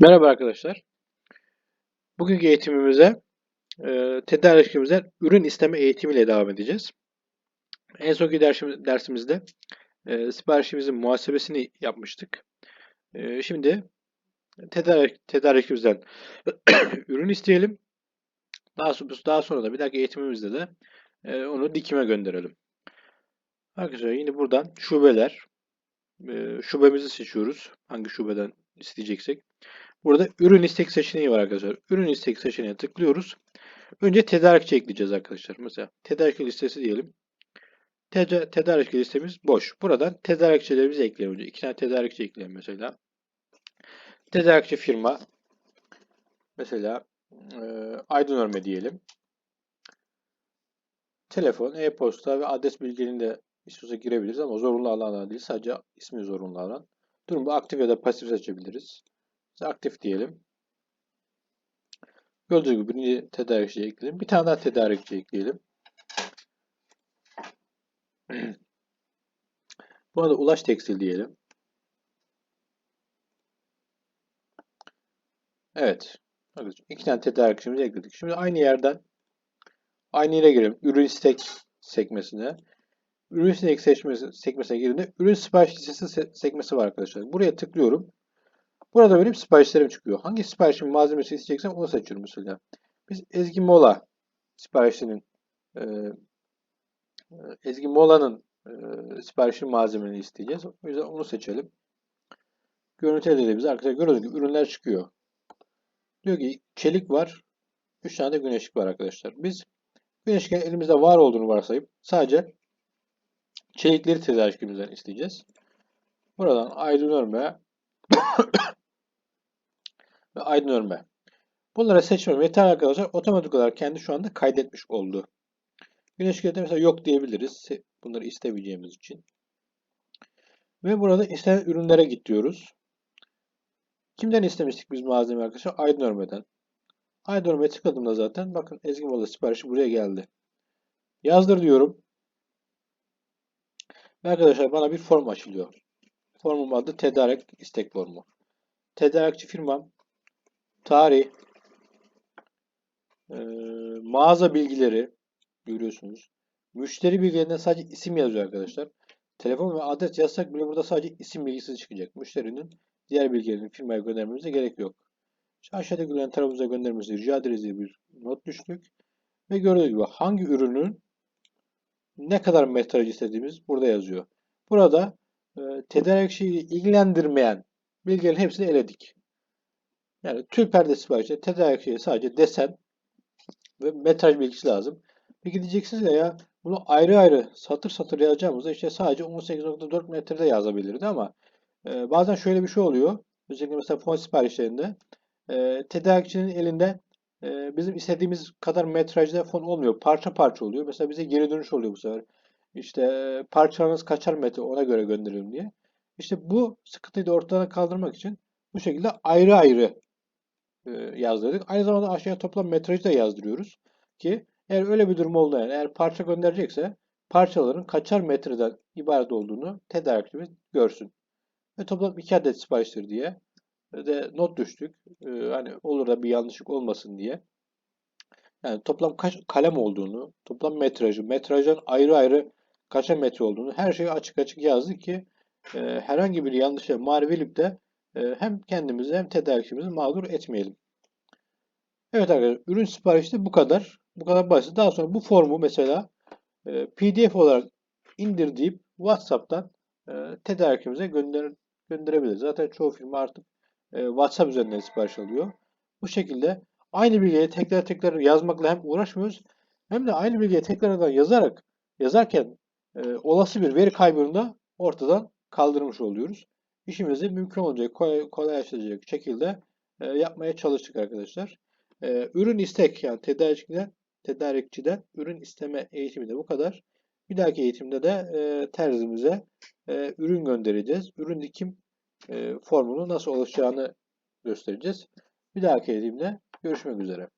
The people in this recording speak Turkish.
Merhaba arkadaşlar. Bugünkü eğitimimize e, tedarikçimizden ürün isteme eğitimiyle devam edeceğiz. En sonki dersimiz, dersimizde e, siparişimizin muhasebesini yapmıştık. E, şimdi tedarik, tedarikçimizden ürün isteyelim. Daha, daha sonra da bir dahaki eğitimimizde de e, onu dikime gönderelim. Arkadaşlar yine buradan şubeler, e, şubemizi seçiyoruz. Hangi şubeden isteyeceksek. Burada ürün istek seçeneği var arkadaşlar. Ürün istek seçeneğine tıklıyoruz. Önce tedarikçi ekleyeceğiz arkadaşlar. Mesela tedarikçi listesi diyelim. Teda- tedarikçi listemiz boş. Buradan tedarikçilerimizi ekleyelim önce. İki tane tedarikçi ekleyelim mesela. Tedarikçi firma mesela e, Aydın Örme diyelim. Telefon, e-posta ve adres bilgilerini de istiyorsa girebiliriz ama zorunlu alanlar değil. Sadece ismi zorunlu alan. Durumda aktif ya da pasif seçebiliriz. Aktif diyelim. Gördüğünüz gibi birinci tedarikçi ekleyelim. Bir tane daha tedarikçi ekleyelim. Buna da Ulaş Tekstil diyelim. Evet. İki tane tedarikçimizi ekledik. Şimdi aynı yerden aynı yere girelim. Ürün istek sekmesine. Ürün istek sekmesine girdiğimde ürün sipariş listesi se- sekmesi var arkadaşlar. Buraya tıklıyorum. Burada benim siparişlerim çıkıyor. Hangi siparişin malzemesi isteyeceksem onu seçiyorum mesela. Biz Ezgi Mola siparişinin e, e, Ezgi Mola'nın e, siparişin malzemelerini isteyeceğiz. O yüzden onu seçelim. Görüntü dediğimiz arkadaşlar gördüğünüz gibi ürünler çıkıyor. Diyor ki çelik var. 3 tane de güneşlik var arkadaşlar. Biz güneşliğin elimizde var olduğunu varsayıp sadece çelikleri tedarikimizden isteyeceğiz. Buradan aydın örme ve aydın örme. Bunları seçmem yeter arkadaşlar. Otomatik olarak kendi şu anda kaydetmiş oldu. Güneşlikte mesela yok diyebiliriz. Bunları istemeyeceğimiz için. Ve burada istenen ürünlere git diyoruz. Kimden istemiştik biz malzeme arkadaşlar? Aydın Örme'den. Aydın Örme'ye tıkladığımda zaten bakın Ezgi Mola siparişi buraya geldi. Yazdır diyorum. Ve arkadaşlar bana bir form açılıyor. Formum adı tedarik istek formu. Tedarikçi firmam, tarih, e, mağaza bilgileri görüyorsunuz. Müşteri bilgilerinde sadece isim yazıyor arkadaşlar. Telefon ve adres yazsak bile burada sadece isim bilgisi çıkacak. Müşterinin diğer bilgilerini firmaya göndermemize gerek yok. İşte aşağıda görülen tarafımıza göndermemizi rica ederiz diye bir not düştük. Ve gördüğünüz gibi hangi ürünün ne kadar metraj istediğimiz burada yazıyor. Burada e, tedarikçiyi ilgilendirmeyen bilgilerin hepsini eledik. Yani tül perde siparişinde tedarikçiye sadece desen ve metraj bilgisi lazım. Peki diyeceksiniz ya, ya bunu ayrı ayrı satır satır yazacağımızda işte sadece 18.4 metrede yazabilirdi ama e, bazen şöyle bir şey oluyor. Özellikle mesela fon siparişlerinde e, tedarikçinin elinde e, bizim istediğimiz kadar metrajda fon olmuyor. Parça parça oluyor. Mesela bize geri dönüş oluyor bu sefer. İşte e, parçalarınız kaçar metre ona göre gönderelim diye. İşte bu sıkıntıyı da ortadan kaldırmak için bu şekilde ayrı ayrı yazdırdık. Aynı zamanda aşağıya toplam metrajı da yazdırıyoruz ki eğer öyle bir durum oldu yani eğer parça gönderecekse parçaların kaçar metreden ibaret olduğunu tedarikçimiz görsün. Ve toplam 2 adet sipariştir diye de not düştük. Ee, hani olur da bir yanlışlık olmasın diye. Yani toplam kaç kalem olduğunu, toplam metrajı, metrajdan ayrı ayrı kaça metre olduğunu her şeyi açık açık yazdık ki e, herhangi bir yanlışa maruz gelip de e, hem kendimizi hem tedarikçimizi mağdur etmeyelim. Evet arkadaşlar ürün siparişi de bu kadar. Bu kadar basit. Daha sonra bu formu mesela e, PDF olarak indir deyip WhatsApp'tan e, tedarikimize gönder gönderebiliriz. Zaten çoğu firma artık e, WhatsApp üzerinden sipariş alıyor. Bu şekilde aynı bilgiyi tekrar tekrar yazmakla hem uğraşmıyoruz hem de aynı bilgiyi tekrardan yazarak yazarken e, olası bir veri kaybını da ortadan kaldırmış oluyoruz. İşimizi mümkün olacak kolay, kolaylaştıracak şekilde e, yapmaya çalıştık arkadaşlar. E, ürün istek yani tedarikçiden, tedarikçiden ürün isteme eğitimi de bu kadar. Bir dahaki eğitimde de e, terzimize ürün göndereceğiz. Ürün dikim formunu nasıl oluşacağını göstereceğiz. Bir dahaki eğitimde görüşmek üzere.